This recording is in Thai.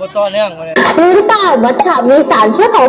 บ่ต่อเนื่องมาเลยพื้นเปล่ามัทฉะมีสารช่วยเผา